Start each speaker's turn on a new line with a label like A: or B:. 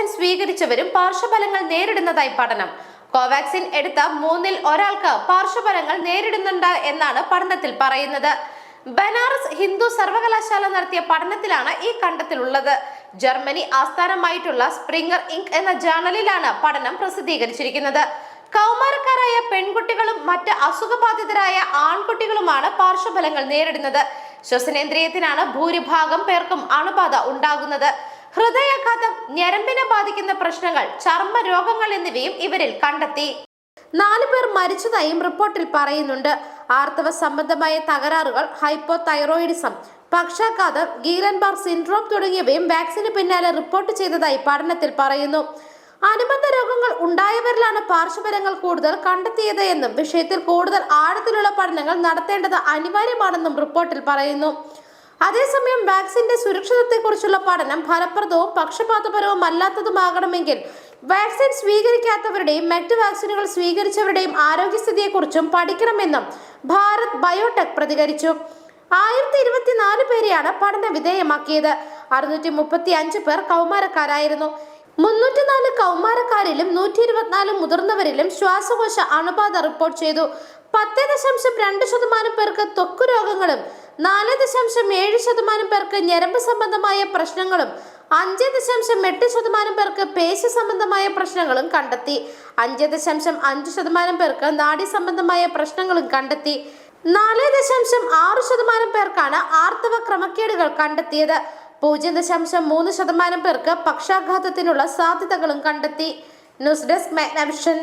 A: കോവാക്സിൻ സ്വീകരിച്ചവരും പാർശ്വഫലങ്ങൾ നേരിടുന്നതായി പഠനം. കോവാക്സിൻ എടുത്ത മൂന്നിൽ ഒരാൾക്ക് പാർശ്വഫലങ്ങൾ നേരിടുന്നുണ്ട് എന്നാണ് പഠനത്തിൽ പറയുന്നത്. ബനാറസ് ഹിന്ദു സർവകലാശാല നടത്തിയ പഠനത്തിലാണ് ഈ കണ്ടെത്തലുള്ളത്. ജർമ്മനി ആസ്ഥാനമായിട്ടുള്ള സ്പ്രിംഗർ ഇങ്ക് എന്ന ജേണലിലാണ് പഠനം പ്രസിദ്ധീകരിച്ചിരിക്കുന്നത്. കൗമാരക്കാരായ പെൺകുട്ടികളും മറ്റ് അസുഖബാധിതരായ ആൺകുട്ടികളുമാണ് പാർശ്വഫലങ്ങൾ നേരിടുന്നത്. ശ്വസനേന്ദ്രിയത്തിനാണ് ഭൂരിഭാഗം പേർക്കും അണുബാധ ഉണ്ടാകുന്നത്. ഹൃദയാഘാതം ഞരമ്പിനെ ബാധിക്കുന്ന പ്രശ്നങ്ങൾ ചർമ്മ രോഗങ്ങൾ എന്നിവയും ഇവരിൽ കണ്ടെത്തി. നാലു പേർ മരിച്ചതായും റിപ്പോർട്ടിൽ പറയുന്നുണ്ട്. ആർത്തവ സംബന്ധമായ തകരാറുകൾ ഹൈപ്പോ തൈറോയിഡിസം പക്ഷാഘാതം ഗീലൻബാർ സിൻഡ്രോം തുടങ്ങിയവയും വാക്സിന് പിന്നാലെ റിപ്പോർട്ട് ചെയ്തതായി പഠനത്തിൽ പറയുന്നു. അനുബന്ധ രോഗങ്ങൾ ഉണ്ടായവരിലാണ് പാർശ്വഫലങ്ങൾ കൂടുതൽ കണ്ടെത്തിയത് എന്നും വിഷയത്തിൽ കൂടുതൽ ആഴത്തിലുള്ള പഠനങ്ങൾ നടത്തേണ്ടത് അനിവാര്യമാണെന്നും റിപ്പോർട്ടിൽ പറയുന്നു. അതേസമയം വാക്സിന്റെ സുരക്ഷിതത്വത്തെക്കുറിച്ചുള്ള പഠനം ഫലപ്രദവും പക്ഷപാതപരവും അല്ലാത്തതുമാകണമെങ്കിൽ വാക്സിൻ സ്വീകരിക്കാത്തവരുടെയും മറ്റ് വാക്സിനുകൾ സ്വീകരിച്ചവരുടെയും ആരോഗ്യസ്ഥിതിയെക്കുറിച്ചും പഠിക്കണമെന്നും ഭാരത് ബയോടെക് പ്രതികരിച്ചു. ആയിരത്തി ഇരുപത്തിനാല് പേരെയാണ് പഠന വിധേയമാക്കിയത്. അറുന്നൂറ്റി മുപ്പത്തി അഞ്ച് പേർ കൗമാരക്കാരായിരുന്നു. മുന്നൂറ്റിനാല് കൗമാരക്കാരിലും നൂറ്റി ഇരുപത്തിനാല് മുതിർന്നവരിലും ശ്വാസകോശ അണുബാധ റിപ്പോർട്ട് ചെയ്തു. പത്ത് ദശാംശം രണ്ട് ശതമാനം പേർക്ക് ത്വക്ക് രോഗങ്ങളും നാല് ദശാംശം ഏഴ് ശതമാനം പേർക്ക് ഞരമ്പ് സംബന്ധമായ പ്രശ്നങ്ങളും അഞ്ച് ദശാംശം എട്ട് ശതമാനം പേർക്ക് പേശി സംബന്ധമായ പ്രശ്നങ്ങളും കണ്ടെത്തി. അഞ്ച് ദശാംശം അഞ്ച് ശതമാനം പേർക്ക് നാഡി സംബന്ധമായ പ്രശ്നങ്ങളും കണ്ടെത്തി. നാല് ദശാംശം ആറ് ശതമാനം പേർക്കാണ് ആർത്തവ ക്രമക്കേടുകൾ കണ്ടെത്തിയത്. പൂജ്യം ദശാംശം മൂന്ന് ശതമാനം പേർക്ക് പക്ഷാഘാതത്തിനുള്ള സാധ്യതകളും കണ്ടെത്തി. News desk Magnavision.